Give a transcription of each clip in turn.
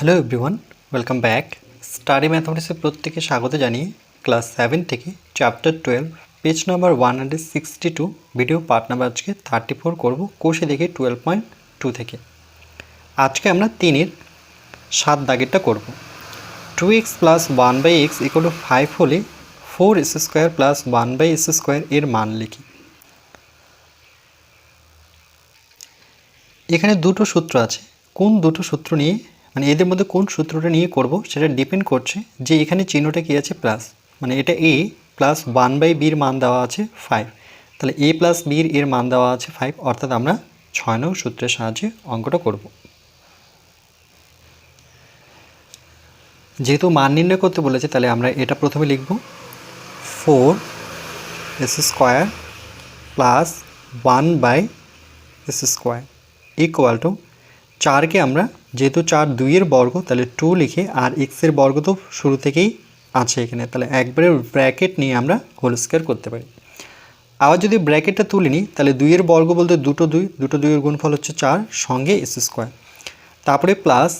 Hello everyone welcome back study ম্যাথমেটিক্সের প্রত্যেকে স্বাগত জানিয়ে ক্লাস সেভেন থেকে chapter twelve page number one hundred sixty two video part number আজকে thirty four করব কোষে দেখে টুয়েলভ পয়েন্ট টু থেকে। আজকে আমরা তিনের সাত দাগেরটা করব। Two X plus one by X equal to five হলে four S square plus one by S square এর মান লিখি। এখানে দুটো সূত্র আছে। কোন দুটো সূত্র নিয়ে মানে এদের মধ্যে কোন সূত্রটা নিয়ে করব সেটা ডিপেন্ড করছে যে এখানে চিহ্নটা কী আছে প্লাস মানে এটা এ প্লাস ওয়ান বাই বির মান দেওয়া আছে ফাইভ তাহলে এ প্লাস বির এর মান দেওয়া আছে ফাইভ অর্থাৎ আমরা ছয় নং সূত্রের সাহায্যে অঙ্কটা করব। যেহেতু মান নির্ণয় করতে বলেছে, তাহলে আমরা এটা প্রথমে লিখব। Four S square plus one by S square equal to চারকে আমরা, যেহেতু চার দুইয়ের বর্গ, তাহলে টু লিখে আর এক্সের বর্গ তো শুরু থেকেই আছে এখানে, তাহলে একবারে ব্র্যাকেট নিয়ে আমরা হোল স্কোয়ার করতে পারি। আবার যদি ব্র্যাকেটটা তুলে নিই, তাহলে দুইয়ের বর্গ বলতে দুটো দুই, দুটো দুইয়ের গুণফল হচ্ছে চার, সঙ্গে এস স্কোয়ার তারপরে প্লাস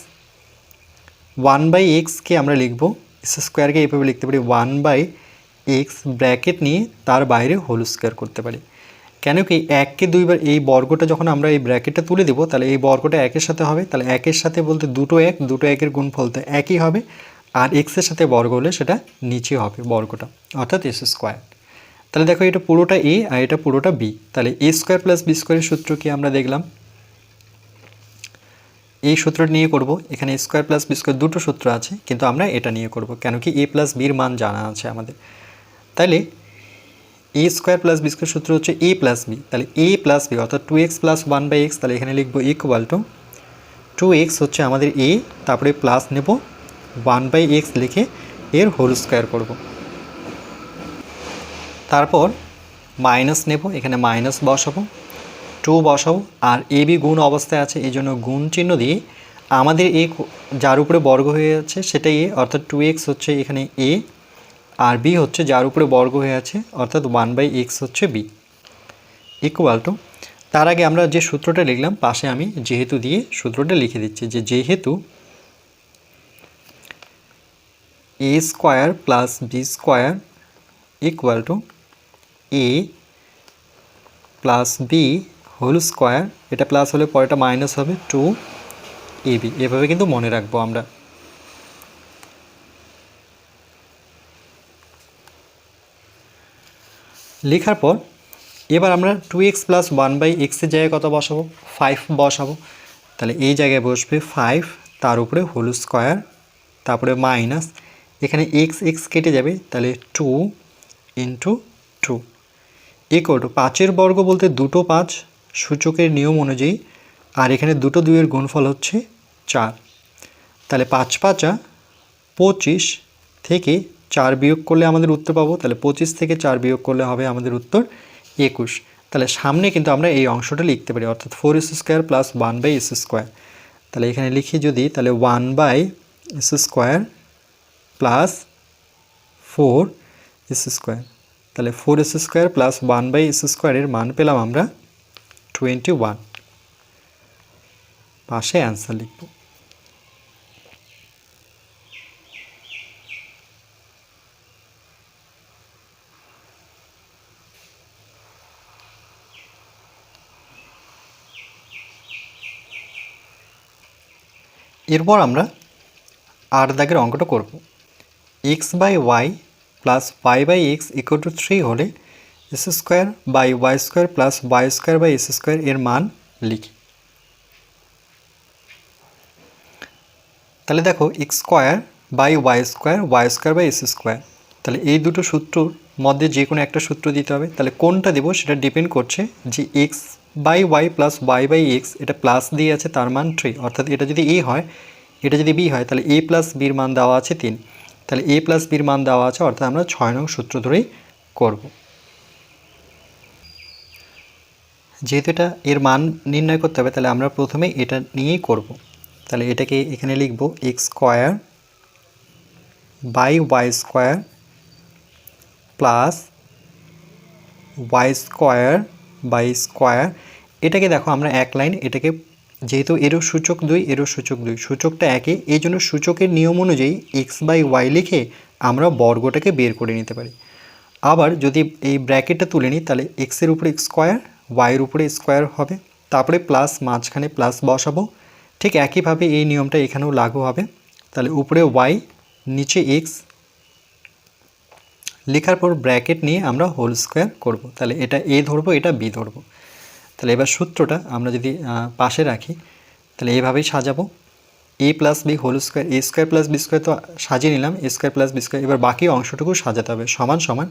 ওয়ান বাই এক্সকে আমরা লিখব এস স্কোয়ারকে এইভাবে লিখতে পারি ওয়ান বাই এক্স ব্র্যাকেট নিয়ে তার বাইরে হোল স্কোয়ার করতে পারি। কেন কি এককে দুইবার এই বর্গটা যখন আমরা এই ব্র্যাকেটটা তুলে দেবো, তাহলে এই বর্গটা একের সাথে হবে। তাহলে একের সাথে বলতে দুটো এক, দুটো একের গুণফল তো একই হবে। আর এক্সের সাথে বর্গ হলে সেটা নিচে হবে বর্গটা, অর্থাৎ এস স্কোয়ার তাহলে দেখো এটা পুরোটা এ আর এটা পুরোটা বি তাহলে এ স্কোয়ার প্লাস বি স্কোয়ারের সূত্র কি আমরা দেখলাম? এই সূত্রটা নিয়ে করব। এখানে স্কোয়ার প্লাস বি স্কোয়ার দুটো সূত্র আছে, কিন্তু আমরা এটা নিয়ে করব। কেন কি এ প্লাস বির মান জানা আছে আমাদের। তাহলে A square plus B square সূত্র হচ্ছে এ প্লাস বি তাহলে এ প্লাস বি অর্থাৎ two X plus one by X তাহলে এখানে লিখব ইকুয়াল টু টু এক্স হচ্ছে আমাদের এ তারপরে প্লাস নেব ওয়ান বাই এক্স লিখে এর হোল স্কোয়ার করব। তারপর মাইনাস নেব, এখানে মাইনাস বসাবো টু বসাবো, আর এ বি গুণ অবস্থায় আছে, এই জন্য গুণ চিহ্ন দিয়ে আমাদের এ যার উপরে বর্গ হয়ে যাচ্ছে সেটাই এ অর্থাৎ টু এক্স হচ্ছে এখানে এ আর বি হচ্ছে যার উপরে বর্গ হয়ে আছে, অর্থাৎ ওয়ান বাই এক্স হচ্ছে বি ইকুয়াল টু তার আগে আমরা যে সূত্রটা লিখলাম, পাশে আমি যেহেতু দিয়ে সূত্রটা লিখে দিচ্ছি, যে যেহেতু A square plus B square equal to A plus B whole square এটা প্লাস হলে পরেটা মাইনাস হবে টু এ বি এভাবে কিন্তু মনে রাখব আমরা। লেখার পর এবার আমরা two X plus one by এক্সের জায়গায় কত বসাবো? ফাইভ বসাবো। তাহলে এই জায়গায় বসবে ফাইভ তার উপরে হোল স্কোয়ার তারপরে মাইনাস এখানে এক্স এক্স কেটে যাবে, তাহলে two into two equal to পাঁচের বর্গ বলতে দুটো পাঁচ, সূচকের নিয়ম অনুযায়ী, আর এখানে দুটো দুইয়ের গুণফল হচ্ছে চার। তাহলে পাঁচ পাঁচা পঁচিশ থেকে চার বিয়োগ করলে আমাদের উত্তর পাবো, তাহলে পঁচিশ থেকে চার বিয়োগ করলে হবে আমাদের উত্তর একুশ। তাহলে সামনে কিন্তু আমরা এই অংশটা লিখতে পারি, অর্থাৎ four S square plus one by S square তাহলে এখানে লিখি যদি, তাহলে one by S square plus four S square তাহলে four S square plus one by S স্কোয়ারের মান পেলাম আমরা টোয়েন্টি ওয়ান পাশে অ্যান্সার লিখব। এরপর আমরা আট দাগের অঙ্কটা করব। X by Y plus Y by X equal to three হলে S square by Y square plus Y square by S square এর মান লিখি। তাহলে দেখো X square by Y square Y square by S square তাহলে এই দুটো সূত্রর মধ্যে যে কোনো একটা সূত্র দিতে হবে। তাহলে কোনটা দেবো সেটা ডিপেন্ড করছে যে X by Y plus Y by X, এটা প্লাস দিয়ে আছে, তার মান থ্রি অর্থাৎ এটা যদি এ হয়, এটা যদি বি হয়, তাহলে এ প্লাস বির মান দেওয়া আছে তিন। তাহলে এ প্লাস বির মান দেওয়া আছে, অর্থাৎ আমরা ছয় নং সূত্র ধরেই করব। যেহেতু এটা এর মান নির্ণয় করতে হবে, তাহলে আমরা প্রথমে এটা নিয়েই করব। তাহলে এটাকে এখানে লিখব X square by Y square plus Y square by square এটাকে দেখো, আমরা এক লাইন এটাকে যেহেতু এরও সূচক দুই, এরও সূচক দুই, সূচকটা একই, এই জন্য সূচকের নিয়ম অনুযায়ী এক্স বাই ওয়াই লিখে আমরা বর্গটাকে বের করে নিতে পারি। আবার যদি এই ব্র্যাকেটটা তুলে নিই, তাহলে এক্সের উপরে স্কোয়ার ওয়াইয়ের উপরে স্কোয়ার হবে, তারপরে প্লাস মাঝখানে প্লাস বসাবো। ঠিক একইভাবে এই নিয়মটা এখানেও লাগু হবে। তাহলে উপরে ওয়াই নিচে এক্স লেখার পর ব্র্যাকেট নিয়ে আমরা হোল স্কোয়ার করব। তাহলে এটা এ ধরবো, এটা বি ধরবো। তাহলে এবার সূত্রটা আমরা যদি পাশে রাখি, তাহলে এভাবেই সাজাবো। A plus B whole square A square plus B square তো সাজিয়ে নিলাম A square plus B square এবার বাকি অংশটুকু সাজাতে হবে, সমান সমান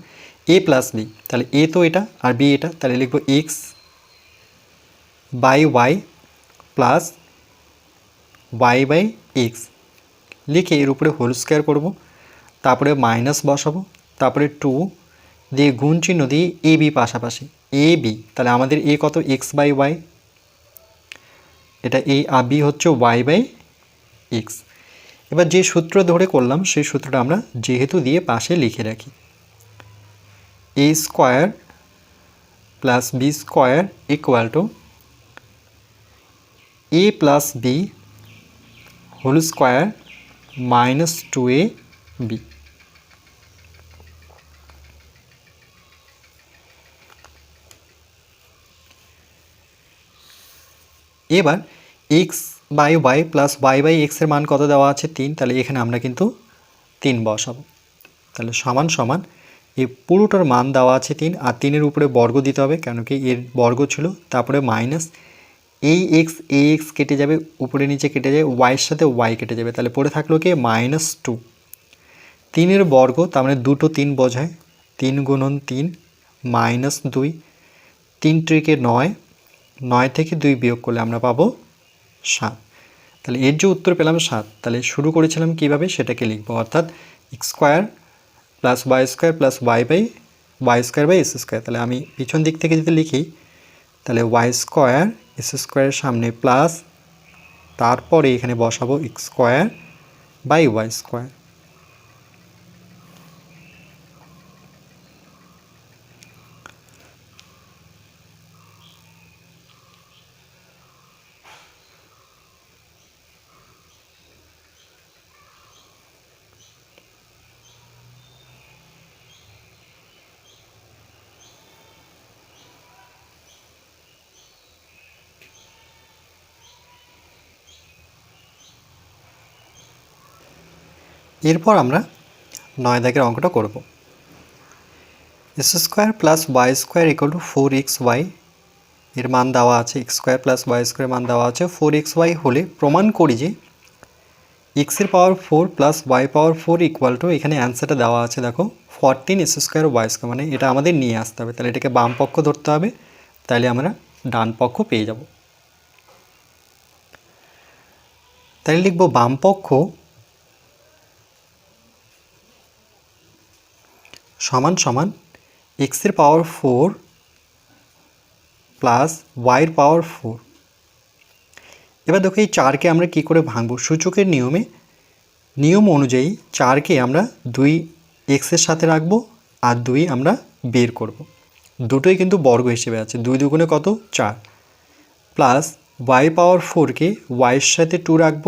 এ প্লাস বি তাহলে এ তো এটা আর বি এটা, তাহলে লিখব X by Y plus Y by X লিখে এর উপরে হোল স্কোয়ার করব, তারপরে মাইনাস বসাবো, তারপরে টু দিয়ে গুণ চিহ্ন দিয়ে এ বি পাশাপাশি। এ বি, তাহলে আমাদের এ কত? X by Y. এটা এ, আর বি হচ্ছে ওয়াই বাই এক্স। এবার যে সূত্র ধরে করলাম, সেই সূত্রটা আমরা যেহেতু দিয়ে পাশে লিখে রাখি। A square plus B square equal to A plus B whole square minus two A B. এবার X by Y plus Y by এক্সের মান কত দেওয়া আছে? তিন। তাহলে এখানে আমরা কিন্তু তিন বসাবো। তাহলে সমান সমান এই পুরোটার মান দেওয়া আছে তিন, আর তিনের উপরে বর্গ দিতে হবে, কেন কি এর বর্গ ছিল, তারপরে মাইনাস এই এক্স এ এক্স কেটে যাবে, উপরে নিচে কেটে যায় ওয়াইয়ের সাথে ওয়াই কেটে যাবে। তাহলে পড়ে থাকল কি? মাইনাস টু তিনের বর্গ, তার মানে দুটো তিন বোঝায়, তিন গুণন তিন মাইনাস দুই। তিন ট্রিকে নয় নয় থেকে দুই বিয়োগ করলে আমরা পাবো সাত। তাহলে এর যে উত্তর পেলাম সাত, তাহলে শুরু করেছিলাম কীভাবে? সেটাকে লিখব। অর্থাৎ square plus Y square plus Y by Y square by S square তাহলে আমি পিছন দিক থেকে যদি লিখি, তাহলে ওয়াই স্কোয়ার এস স্কোয়ারের সামনে প্লাস তারপরে এখানে বসাবো স্কোয়ার বাই ওয়াই স্কোয়ার এরপর আমরা নয় দাগের অঙ্কটা করব। S square plus Y square equal to four X Y এর মান দেওয়া আছে X square plus Y square মান দেওয়া আছে। ফোর এক্স ওয়াই হলে প্রমাণ করি যে এক্সের power four plus y power four equal to এখানে অ্যান্সারটা দেওয়া আছে, দেখো। Fourteen s square y square মানে এটা আমাদের নিয়ে আসতে হবে। তাহলে এটাকে বাম পক্ষ ধরতে হবে, তাহলে আমরা ডান পক্ষ পেয়ে যাব। তাহলে লিখব বাম পক্ষ সমান সমান এক্সের পাওয়ার ফোর প্লাস ওয়াইয়ের পাওয়ার ফোর এবার দেখো এই চারকে আমরা কি করে ভাঙবো? সূচকের নিয়মে, নিয়ম অনুযায়ী চারকে আমরা দুই এক্সের সাথে রাখব আর দুই আমরা বের করব। দুটোই কিন্তু বর্গ হিসেবে আছে। দুই দুগুণে কত? চার। প্লাস ওয়াই পাওয়ার ফোরকে ওয়াইয়ের সাথে টু রাখব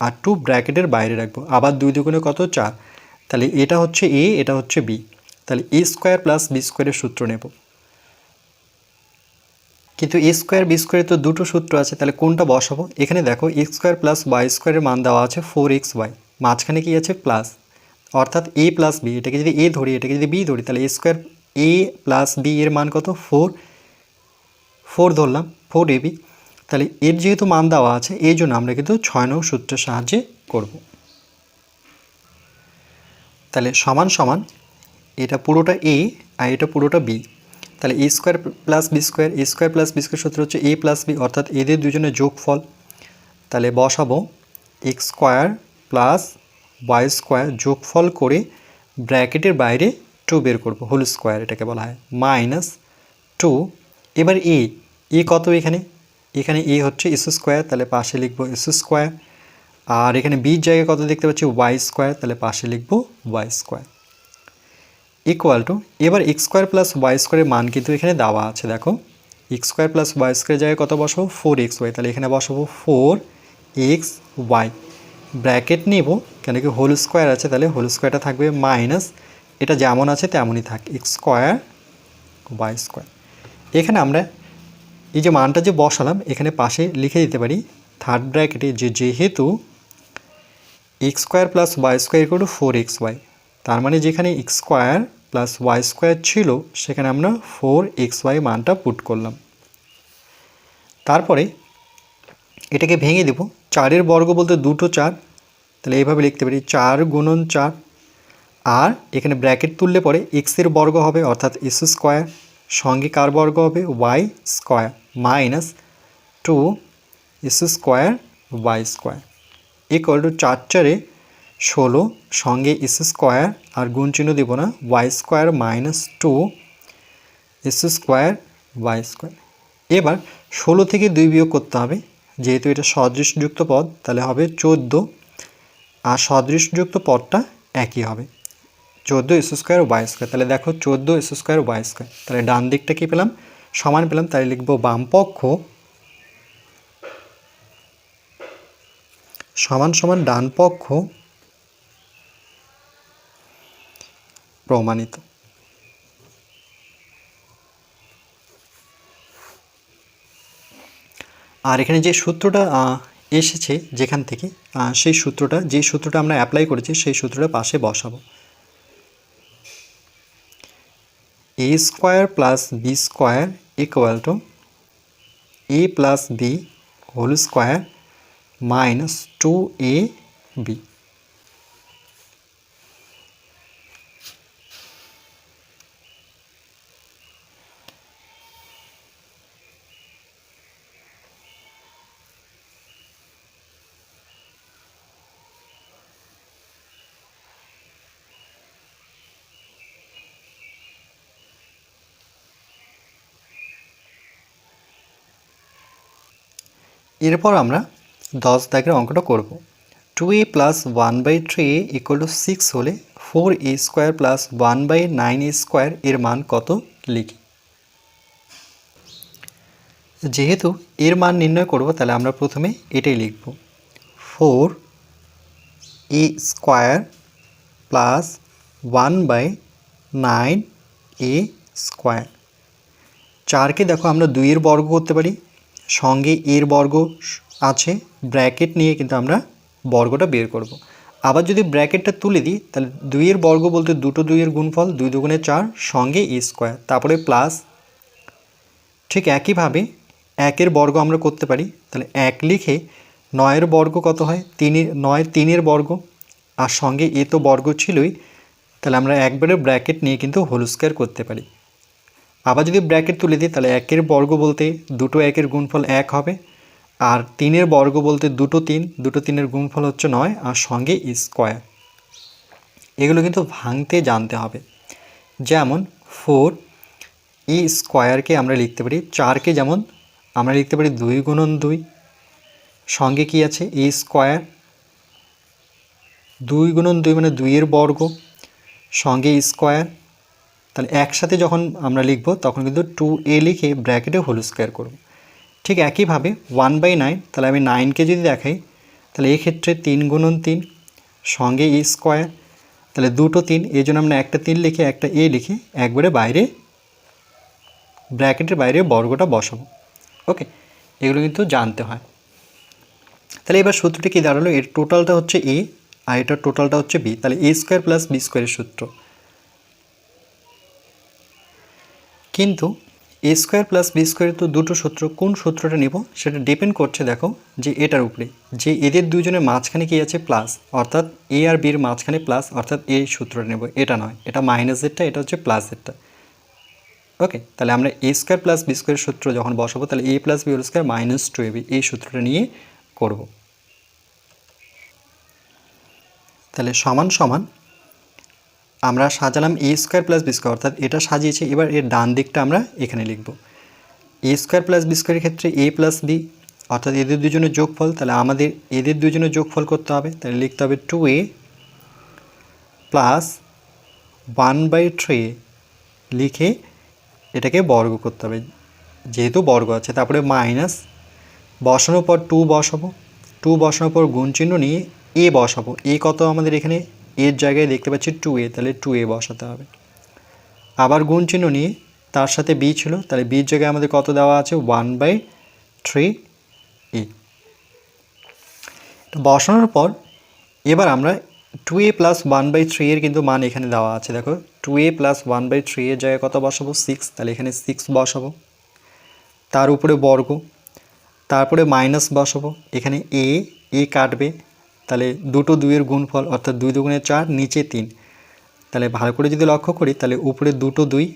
আর টু ব্র্যাকেটের বাইরে রাখব। আবার দুই দুগুণে কত? চার। তাহলে এটা হচ্ছে এ এটা হচ্ছে বি তাহলে এ স্কোয়ার প্লাস বি স্কোয়ারের সূত্র নেব। কিন্তু এ স্কোয়ার বি স্কোয়ারের তো দুটো সূত্র আছে, তাহলে কোনটা বসাবো? এখানে দেখো এক্স স্কোয়ার প্লাস ওয়াই স্কোয়ারের মান দেওয়া আছে ফোর এক্স ওয়াই, মাঝখানে কি আছে প্লাস। অর্থাৎ এ প্লাস বি, এটাকে যদি এ ধরি, এটাকে যদি বি ধরি, তাহলে a square a plus b এর মান কত? ফোর। ফোর ধরলাম, ফোর এ বি। তাহলে এর যেহেতু মান দেওয়া আছে, এই জন্য আমরা কিন্তু ছয় নং সূত্রের সাহায্যে করব। তাহলে সমান সমান এটা পুরোটা এ আর এটা পুরোটা বি তাহলে a square plus b square a square plus b square সূত্র হচ্ছে এ প্লাস বি অর্থাৎ এদের দুজনের যোগফল। তাহলে বসাবো। X square plus y square যোগফল করে ব্র্যাকেটের বাইরে টু বের করব হোল স্কোয়ার এটাকে বলা হয়। মাইনাস টু এবার এ এ কত এখানে? এখানে এ হচ্ছে এস স্কোয়ার তাহলে পাশে লিখব এস স্কোয়ার আর এখানে বির জায়গায় কত দেখতে পাচ্ছি? ওয়াই স্কোয়ার তাহলে পাশে লিখব ওয়াই স্কোয়ার ইকুয়াল টু এবার এক্স স্কোয়ার প্লাস ওয়াই স্কোয়ারের মান কিন্তু এখানে দেওয়া আছে, দেখো। X square plus y square জায়গায় কত বসাবো? ফোর এক্স ওয়াই তাহলে এখানে বসাবো ফোর এক্স ওয়াই ব্র্যাকেট নেব, কেন কি হোল স্কোয়ার আছে, তাহলে হোল স্কোয়ারটা থাকবে মাইনাস এটা যেমন আছে তেমনই থাক এক্স স্কোয়ার ওয়াই স্কোয়ার এখানে আমরা এই যে মানটা যে বসালাম, এখানে পাশে লিখে দিতে পারি থার্ড ব্র্যাকেটে যে যেহেতু x square plus y square equal four x y তার মানে যেখানে x square plus y square ছিল, সেখানে আমরা ফোর এক্স ওয়াই মানটা পুট করলাম। তারপরে এটাকে ভেঙে দেব। চারের বর্গ বলতে দুটো চার, তাহলে এইভাবে লিখতে পারি চার গুণন চার। আর এখানে ব্র্যাকেট তুললে পরে এক্সের বর্গ হবে, অর্থাৎ এস স্কোয়ার সঙ্গে কার বর্গ হবে? Y square minus two s square y square equal to চার চারে ষোলো, সঙ্গে এস স্কোয়ার আর গুণ চিহ্ন দেব না, y square minus two, s square y square. এবার ষোলো থেকে দুই বিয়োগ করতে হবে, যেহেতু এটা সদৃশযুক্ত পদ, তাহলে হবে চোদ্দ। আর সদৃশযুক্ত পদটা একই হবে। চোদ্দ এস স্কোয়ার ওয়াই স্কোয়ার, তাহলে দেখো চোদ্দ এস স্কোয়ার ওয়াই স্কোয়ার। তাহলে ডান দিকটা কী পেলাম? সমান পেলাম, তাহলে লিখব বাম পক্ষ। সমান সমান ডান পক্ষ প্রমাণিত। আর এখানে যে সূত্রটা এসেছে যেখান থেকে সেই সূত্রটা, যে সূত্রটা আমরা অ্যাপ্লাই করেছি, সেই সূত্রটা পাশে বসাবো। A square plus b square equal to a plus b whole square minus two a b এরপর আমরা দশ দাগের অঙ্কটা করব। Two a plus one by three a equal to six হলে four a square plus one by nine a square এর মান কত লিখি। যেহেতু এর মান নির্ণয় করব, তাহলে আমরা প্রথমে এটাই লিখব। Four a square plus one by nine a square চারকে দেখো আমরা দুইয়ের বর্গ করতে পারি। সঙ্গে এর বর্গ আছে, ব্র্যাকেট নিয়ে কিন্তু আমরা বর্গটা বের করব। আবার যদি ব্র্যাকেটটা তুলে দিই, তাহলে দুইয়ের বর্গ বলতে দুটো দুইয়ের গুণফল, দুই দুগুণে চার, সঙ্গে ই স্কোয়ার। তারপরে প্লাস ঠিক একইভাবে একের বর্গ আমরা করতে পারি। তাহলে এক লিখে নয়ের বর্গ কত হয়? তিনের নয় তিনের বর্গ। আর সঙ্গে এ তো বর্গ ছিলই, তাহলে আমরা একবারে ব্র্যাকেট নিয়ে কিন্তু হোল স্কোয়ার করতে পারি। আবার যদি ব্র্যাকেট তুলে দিই, তাহলে একের বর্গ বলতে দুটো একের গুণফল এক হবে। আর তিনের বর্গ বলতে দুটো তিন, দুটো তিনের গুণফল হচ্ছে নয়, আর সঙ্গে স্কোয়ার। এগুলো কিন্তু ভাঙতে জানতে হবে। যেমন ফোর ই স্কোয়ারকে আমরা লিখতে পারি, চারকে যেমন আমরা লিখতে পারি দুই গুণন দুই। সঙ্গে কি আছে? A square. দুই গুণন দুই মানে দুইয়ের বর্গ। সঙ্গে স্কোয়ার। তাহলে একসাথে যখন আমরা লিখব, তখন কিন্তু টু এ লিখে ব্র্যাকেটে হোল স্কোয়ার করব। ঠিক একইভাবে ওয়ান বাই নাইন তাহলে আমি নাইনকে যদি দেখাই, তাহলে এক্ষেত্রে তিন গুণন তিন, সঙ্গে এ স্কোয়ার তাহলে দুটো তিন, এই জন্য আমরা একটা তিন লিখে একটা এ লিখে একবারে বাইরে ব্র্যাকেটের বাইরে বর্গটা বসাবো। ওকে এগুলো কিন্তু জানতে হয়। তাহলে এবার সূত্রটি কী দাঁড়াল? এর টোটালটা হচ্ছে এ আর এটার টোটালটা হচ্ছে বি তাহলে এ স্কোয়ার প্লাস বি স্কোয়ারের সূত্র। কিন্তু এ স্কোয়ার প্লাস বি স্কোয়ারের তো দুটো সূত্র, কোন সূত্রটা নিব সেটা ডিপেন্ড করছে, দেখো, যে এটার উপরে। যে এদের দুজনের মাঝখানে কি আছে? প্লাস অর্থাৎ এ আর বির মাঝখানে প্লাস অর্থাৎ এই সূত্রটা নেব। এটা নয়। এটা মাইনাসেরটা এটা হচ্ছে প্লাসেরটা ওকে তাহলে আমরা এ স্কোয়ার প্লাস বি স্কোয়ারের সূত্র যখন বসাবো, তাহলে a plus b square minus two a b এই সূত্রটা নিয়ে করব। তাহলে সমান সমান আমরা সাজালাম a square plus b square অর্থাৎ এটা সাজিয়েছি, এবার এর ডান দিকটা আমরা এখানে লিখব। এ স্কোয়ার প্লাস বি স্কোয়ারের ক্ষেত্রে এ প্লাস বি অর্থাৎ এদের দুজনের যোগফল, তাহলে আমাদের এদের দুজনের যোগফল করতে হবে, তাহলে লিখতে হবে two a plus one by three লিখে এটাকে বর্গ করতে হবে, যেহেতু বর্গ আছে, তারপরে মাইনাস বসানোর পর টু বসাবো টু বসানোর পর গুণ চিহ্ন নিয়ে এ বসাবো এ কত আমাদের এখানে? এর জায়গায় দেখতে পাচ্ছি টু এ তাহলে টু এ বসাতে হবে। আবার গুণ চিহ্ন নিয়ে তার সাথে বি ছিল, তাহলে বির জায়গায় আমাদের কত দেওয়া আছে? ওয়ান বাই থ্রি ই বসানোর পর এবার আমরা two a plus one by three এর কিন্তু মান এখানে দেওয়া আছে, দেখো। Two a plus one by three এর জায়গায় কত বসাবো? সিক্স তাহলে এখানে সিক্স বসাবো। তার উপরে বর্গ, তারপরে মাইনাস বসাবো। এখানে এ এ কাটবে। তাহলে দুটো দুইয়ের গুণফল অর্থাৎ দুই দুগুণে চার, নিচে তিন। তাহলে ভালো করে যদি লক্ষ্য করি, তাহলে উপরে দুটো দুই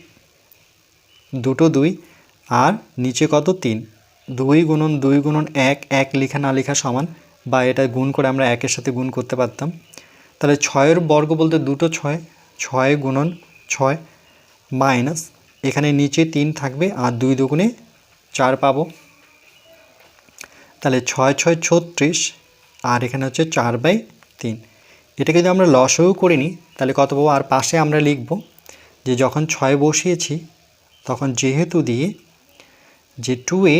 দুটো দুই, আর নিচে কত তিন? দুই গুণন দুই গুণন এক এক লেখা না লেখা সমান, বা এটা গুণ করে আমরা একের সাথে গুণ করতে পারতাম। তাহলে ছয়ের বর্গ বলতে দুটো ছয় ছয় গুণন ছয় মাইনাস, এখানে নিচে তিন থাকবে, আর দুই দুগুণে চার পাবো। তাহলে ছয় ছয় ছত্রিশ আর এখানে হচ্ছে চার বাই তিন। এটাকে যদি আমরা লসও করে নিই, তাহলে কত পাবো? আর পাশে আমরা লিখব যে যখন ছয় বসিয়েছি, তখন যেহেতু দিয়ে যে two a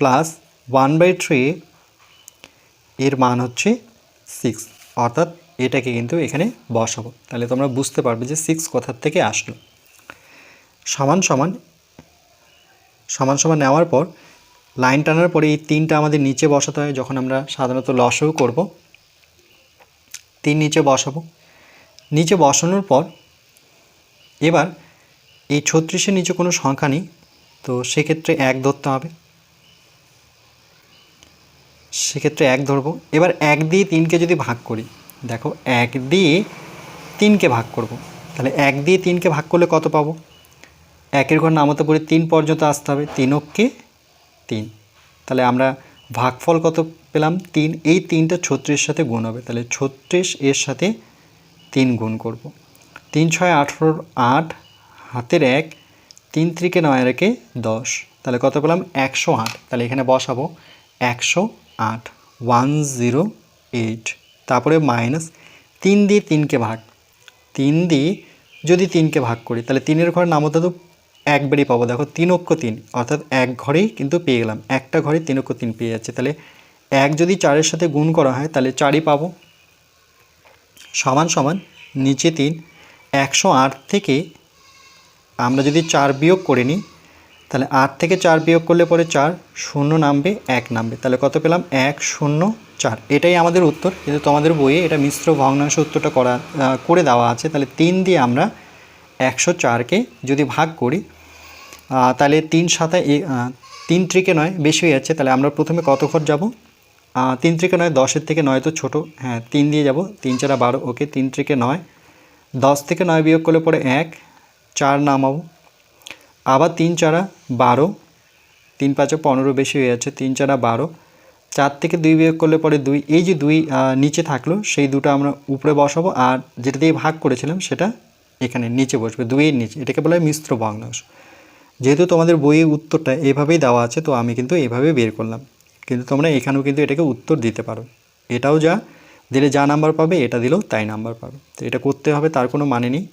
plus one by three এর মান হচ্ছে সিক্স অর্থাৎ এটাকে কিন্তু এখানে বসাবো। তাহলে তোমরা বুঝতে পারবে যে সিক্স কোথার থেকে আসলো। সমান সমান সমান সমান নেওয়ার পর লাইন টানার পরে এই তিনটা আমাদের নিচে বসাতে হয়, যখন আমরা সাধারণত লসও করব। তিন নিচে বসাবো। নিচে বসানোর পর এবার এই ছত্রিশের নিচে কোনো সংখ্যা নেই, তো সেক্ষেত্রে এক ধরতে হবে। সেক্ষেত্রে এক ধরবো। এবার এক দিয়ে তিনকে যদি ভাগ করি, দেখো এক দিয়ে তিনকে ভাগ করব। তাহলে এক দিয়ে তিনকে ভাগ করলে কত পাবো? একের ঘর নামতে পরে তিন পর্যন্ত আসতে হবে। তিনককে তিন। তাহলে আমরা ভাগফল কত পেলাম? তিন। এই তিনটা ছত্রিশ সাথে গুণ হবে। তাহলে ছত্রিশ এর সাথে তিন গুণ করব। তিন ছয় আঠেরোর আট, হাতের এক, তিন ত্রিকে নয় রেখে দশ। তাহলে কত পেলাম? একশো আট। তাহলে এখানে বসাবো। একশো আট। One zero eight. তারপরে মাইনাস তিন দিয়ে তিনকে ভাগ। তিন দিয়ে যদি তিনকে ভাগ করি, তাহলে তিনের ঘর নামতে তো একবারই পাবো। দেখো, তিন অক্ষ তিন, অর্থাৎ এক ঘরেই কিন্তু পেয়ে গেলাম। একটা ঘরে তিন অক্ষ তিন পেয়ে যাচ্ছে। তাহলে এক যদি চারের সাথে গুণ করা হয়, তাহলে চারই পাবো। সমান সমান নিচে তিন, একশো আট থেকে আমরা যদি চার বিয়োগ করে নিই, তাহলে আট থেকে চার বিয়োগ করলে পরে চার শূন্য নামবে, এক নামবে। তাহলে কত পেলাম? এক, শূন্য, চার। এটাই আমাদের উত্তর। কিন্তু তোমাদের বইয়ে এটা মিশ্র ভগ্নাংশ উত্তরটা করা করে দেওয়া আছে। তাহলে তিন দিয়ে আমরা একশো চারকে যদি ভাগ করি তাহলে তিন সাথে তিন ত্রিকে নয়, বেশি হয়ে যাচ্ছে। তাহলে আমরা প্রথমে কত ঘর যাব? তিন ত্রিকে নয়, দশের থেকে নয় তো ছোটো। হ্যাঁ তিন দিয়ে যাব। তিন চারা বারো, ওকে, তিন ত্রিকে নয়। দশ থেকে নয় বিয়োগ করলে পরে এক, চার নামাবো। আবার তিন চারা বারো, তিন পাঁচে পনেরো বেশি হয়ে যাচ্ছে, তিন চারা বারো। চার থেকে দুই বিয়োগ করলে পরে দুই, এই যে দুই নিচে থাকল, সেই দুটো আমরা উপরে বসাবো। আর যেটা দিয়ে ভাগ করেছিলাম, সেটা এখানে নিচে বসবে, দুইয়ের নিচে। এটাকে বলা হয় মিশ্র ভগ্নাংশ। যেহেতু তোমাদের বইয়ে উত্তরটা এভাবেই দেওয়া আছে, তো আমি কিন্তু এভাবে বের করলাম। কিন্তু তোমরা এখানেও কিন্তু এটাকে উত্তর দিতে পারো। এটাও যা, দিলে যা নাম্বার পাবে, এটা দিলেও তাই নাম্বার পাবে। তো এটা করতে হবে, তার কোনো মানে নেই।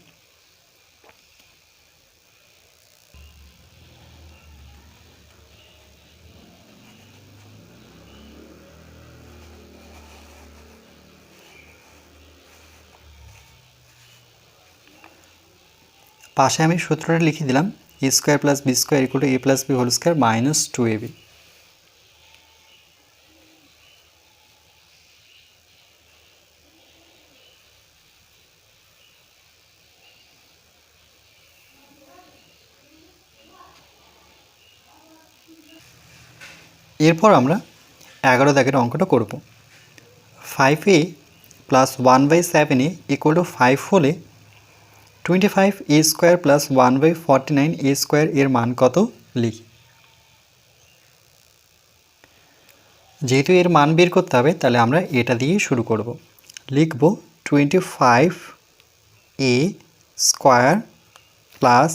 পাশে আমি সূত্রটা লিখে দিলাম। A square plus b square equal to a plus b whole square minus two a b এরপর আমরা এগারো দাগের অঙ্কটা করব। Five a plus one by seven a equal to five হলে twenty five a square plus one by forty nine a square এর মান কত? লিখি। যেহেতু এর মান বের করতে হবে, তাহলে আমরা এটা দিয়ে শুরু করব। লিখব twenty five a square plus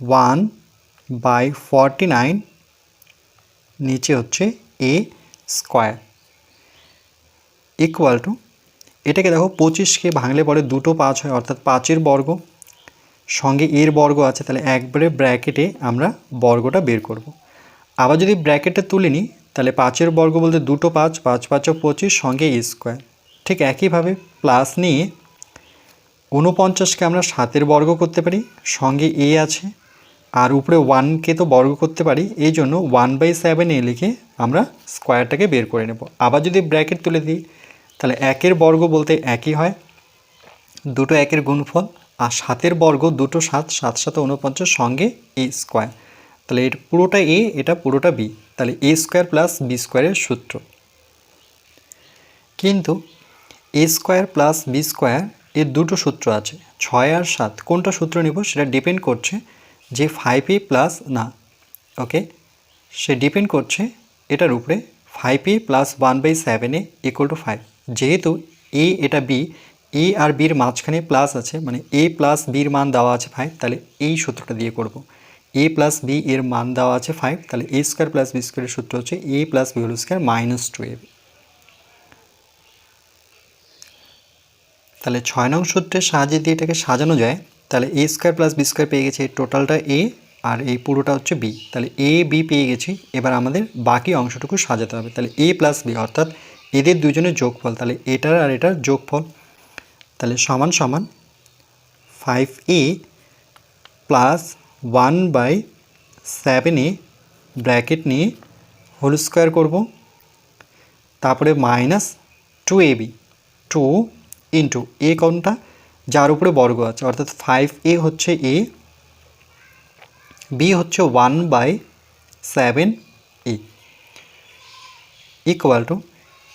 one by forty nine নিচে হচ্ছে এ স্কোয়ার ইকুয়াল টু এটাকে দেখো পঁচিশকে ভাঙলে পরে দুটো পাঁচ হয়, অর্থাৎ পাঁচের বর্গ। সঙ্গে এর বর্গ আছে, তাহলে একবারে ব্র্যাকেটে আমরা বর্গটা বের করব। আবার যদি ব্র্যাকেটে তুলে নিই, তাহলে পাঁচের বর্গ বলতে দুটো পাঁচ পাঁচ পাঁচও পঁচিশ, সঙ্গে এ স্কোয়ার ঠিক একইভাবে প্লাস নিয়ে ঊনপঞ্চাশকে আমরা সাতের বর্গ করতে পারি, সঙ্গে এ আছে, আর উপরে ওয়ানকে তো বর্গ করতে পারি এই জন্য ওয়ান বাই সেভেন এ লিখে আমরা স্কোয়ারটাকে বের করে নেব। আবার যদি ব্র্যাকেট তুলে দিই তাহলে একের বর্গ বলতে একই হয়। দুটো একের গুণফল আর সাতের বর্গ দুটো সাত সাত সাথে উনপঞ্চাশ সঙ্গে এ স্কোয়ার। তাহলে এর পুরোটা এ, এটা পুরোটা বি। তাহলে এ স্কোয়ার প্লাস বি স্কোয়ারের সূত্র। কিন্তু a square plus b square এর দুটো সূত্র আছে, ছয় আর সাত। কোনটা সূত্র নিব? সেটা ডিপেন্ড করছে যে ফাইভ এ প্লাস না। ওকে? সে ডিপেন্ড করছে এটার উপরে। Five a plus one by seven a equal to five যেহেতু এ এটা বি এ আর বির মাঝখানে প্লাস আছে মানে এ প্লাস বির মান দেওয়া আছে ফাইভ তাহলে এই সূত্রটা দিয়ে করব। এ প্লাস বি এর মান দেওয়া আছে ফাইভ তাহলে এ স্কোয়ার প্লাস বি স্কোয়ারের সূত্র হচ্ছে a plus b whole square minus two a তাহলে ছয় নং সূত্রের সাহায্যে দিয়ে এটাকে সাজানো যায়, তাহলে a square plus b square পেয়ে গেছে টোটালটা এ আর এই পুরোটা হচ্ছে বি তাহলে এ বি পেয়ে গেছি, এবার আমাদের বাকি অংশটুকু সাজাতে হবে। তাহলে এ প্লাস বি অর্থাৎ এদের দুজনের যোগফল, তাহলে এটার আর এটার যোগফল, তাহলে সমান সমান five a plus one by seven a bracket নিয়ে হোল স্কোয়ার করব। তারপরে minus two a b two into a কোনটা? যার উপরে বর্গ আছে, অর্থাৎ ফাইভ এ হচ্ছে এ বি হচ্ছে ওয়ান বাই সেভেন ই ইকুয়াল টু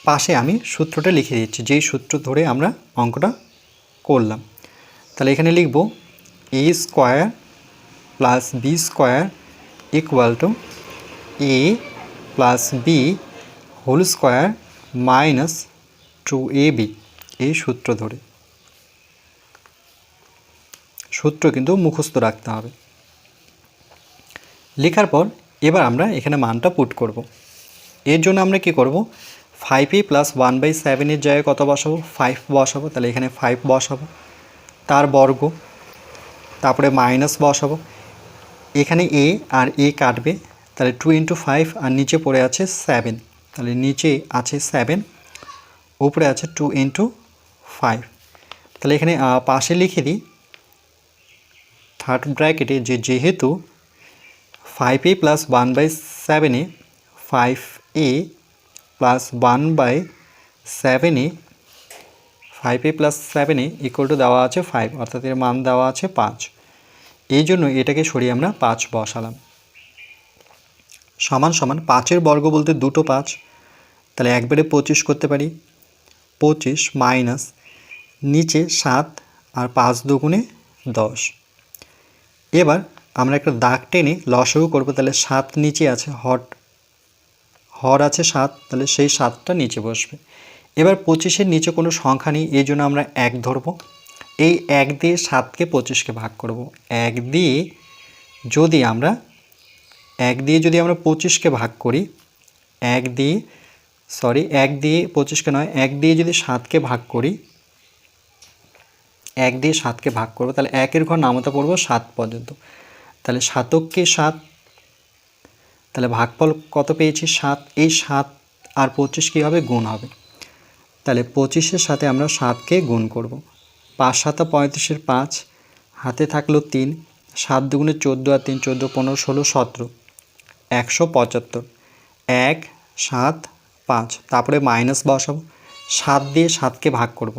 পাশে আমি সূত্রটা লিখে দিচ্ছি, যেই সূত্র ধরে আমরা অঙ্কটা করলাম। তাহলে এখানে লিখব a square plus b square equal to a plus b whole square minus two a b এই সূত্র ধরে। সূত্র কিন্তু মুখস্থ রাখতে হবে। লেখার পর এবার আমরা এখানে মানটা পুট করব। এর জন্য আমরা কি করব? Five a plus one by সেভেনের জায়গায় কত বসাবো? ফাইভ বসাবো। তাহলে এখানে ফাইভ বসাবো। তার বর্গ। তারপরে মাইনাস বসাবো। এখানে এ আর এ কাটবে। তাহলে টু ইন্টু ফাইভ আর নিচে পড়ে আছে সেভেন তাহলে নিচে আছে সেভেন উপরে আছে টু ইন্টু ফাইভ তাহলে এখানে পাশে লিখে দিই। থার্ড ব্র্যাকেটে যে যেহেতু five a plus one by সেভেনে five a plus one by সেভেনে ফাইভ এ প্লাস সেভেনে ইকুয়াল টু দেওয়া আছে ফাইভ অর্থাৎ এর মান দেওয়া আছে পাঁচ। এই জন্য এটাকে সরিয়ে আমরা পাঁচ বসালাম। সমান সমান পাঁচের বর্গ বলতে দুটো পাঁচ, তাহলে একবারে পঁচিশ করতে পারি। পঁচিশ মাইনাস নিচে সাত আর পাঁচ দুগুণে দশ। এবার আমরা একটা দাগ টেনে লসাগু করব, তাহলে সাত নিচে আছে, হট হর আছে সাত, তাহলে সেই সাতটা নিচে বসবে। এবার পঁচিশের নিচে কোনো সংখ্যা নেই, এই জন্য আমরা এক ধরবো। এই এক দিয়ে সাতকে পঁচিশকে ভাগ করব। এক দিয়ে যদি আমরা, এক দিয়ে যদি আমরা পঁচিশকে ভাগ করি, এক দিয়ে সরি এক দিয়ে পঁচিশকে নয়, এক দিয়ে যদি সাতকে ভাগ করি, এক দিয়ে সাতকে ভাগ করব, তাহলে একের ঘর নামতা পড়ব সাত পর্যন্ত। তাহলে সাতককে সাত তাহলে ভাগফল কত পেয়েছি? সাত। এই সাত আর পঁচিশ কী হবে গুণ হবে? তাহলে পঁচিশের সাথে আমরা সাতকে গুণ করব। পাঁচ সাতা পঁয়ত্রিশের পাঁচ, হাতে থাকল তিন, সাত দুগুণে চোদ্দ আর তিন, চোদ্দ পনেরো, ষোলো, সতেরো, একশো পঁচাত্তর, এক, সাত, পাঁচ, তারপরে মাইনাস বসাবো। সাত দিয়ে সাতকে ভাগ করব।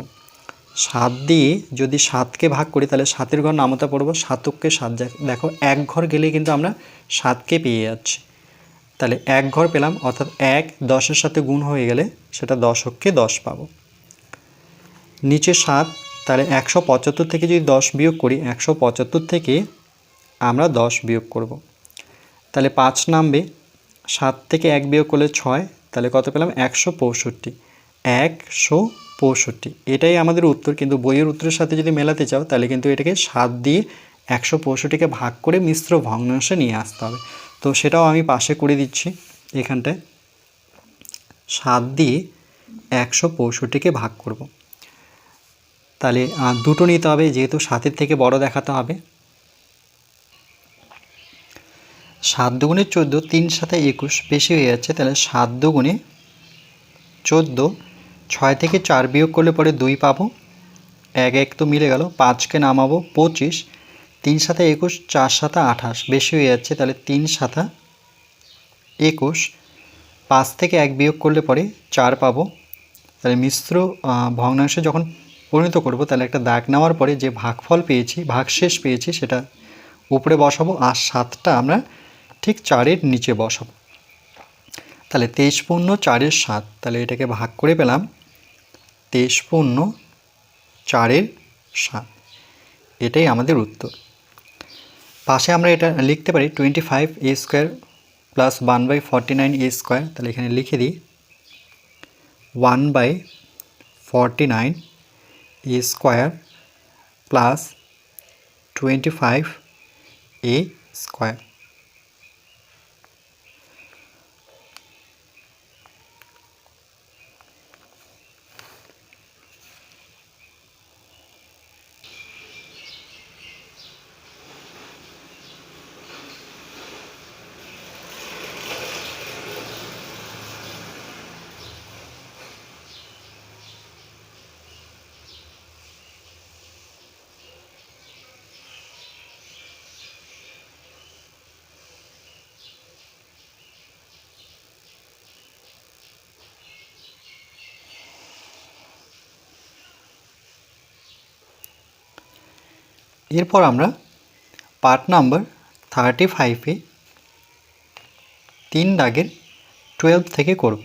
সাত দিয়ে যদি সাতকে ভাগ করি, তাহলে সাতের ঘর নামতা পড়ব, সাতককে সাত দেখো, এক ঘর গেলেই কিন্তু আমরা সাতকে পেয়ে যাচ্ছি। তাহলে এক ঘর পেলাম, অর্থাৎ এক দশের সাথে গুণ হয়ে গেলে সেটা দশককে দশ পাবো। নিচে সাত, তাহলে একশো পঁচাত্তর থেকে যদি দশ বিয়োগ করি, একশো পঁচাত্তর থেকে আমরা দশ বিয়োগ করব। তাহলে পাঁচ নামবে, সাত থেকে এক বিয়োগ করলে ছয়, তাহলে কত পেলাম? একশো পঁয়ষট্টি। একশো পঁয়ষট্টি। এটাই আমাদের উত্তর, কিন্তু বইয়ের উত্তরের সাথে যদি মেলাতে চাও, তাহলে কিন্তু এটাকে সাত দিয়ে একশো পঁয়ষট্টিকে ভাগ করে মিশ্র ভগ্নাংশে নিয়ে আসতে হবে। তো সেটাও আমি পাশে করে দিচ্ছি এখানটায়। সাত দিয়ে একশো পঁয়ষট্টিকে ভাগ করব। তাহলে দুটো নিতে হবে, যেহেতু সাতের থেকে বড় দেখাতে হবে। সাত দুগুণে চোদ্দ, তিন সাথে একুশ, বেশি হয়ে যাচ্ছে, তাহলে সাত দুগুণে চোদ্দ, ছয় থেকে চার বিয়োগ করলে পরে দুই পাবো। এক এক তো মিলে গেল, পাঁচকে নামাবো, পঁচিশ তিন সাথে একুশ, চার সাথে আঠাশ। বেশি হয়ে যাচ্ছে, তাহলে তিন সাথে একুশ। পাঁচ থেকে এক বিয়োগ করলে পরে চার পাবো। তাহলে মিশ্র ভগ্নাংশে যখন পরিণত করব, তাহলে একটা দাগ নেওয়ার পরে যে ভাগফল পেয়েছি, ভাগশেষ পেয়েছি, সেটা উপরে বসাবো আর সাতটা আমরা ঠিক চারের নিচে বসাবো। তাহলে তেইশ পূর্ণ চারের সাত, তাহলে এটাকে ভাগ করে পেলাম। তেইশ পূর্ণ চারের সাত। এটাই আমাদের উত্তর। পাশে আমরা এটা লিখতে পারি twenty five a square plus one by forty nine a square তাহলে এখানে লিখে দিই one by forty nine a square plus twenty five a square এরপর আমরা পার্ট নাম্বার থার্টি ফাইভে তিন দাগের টুয়েলভ থেকে করব।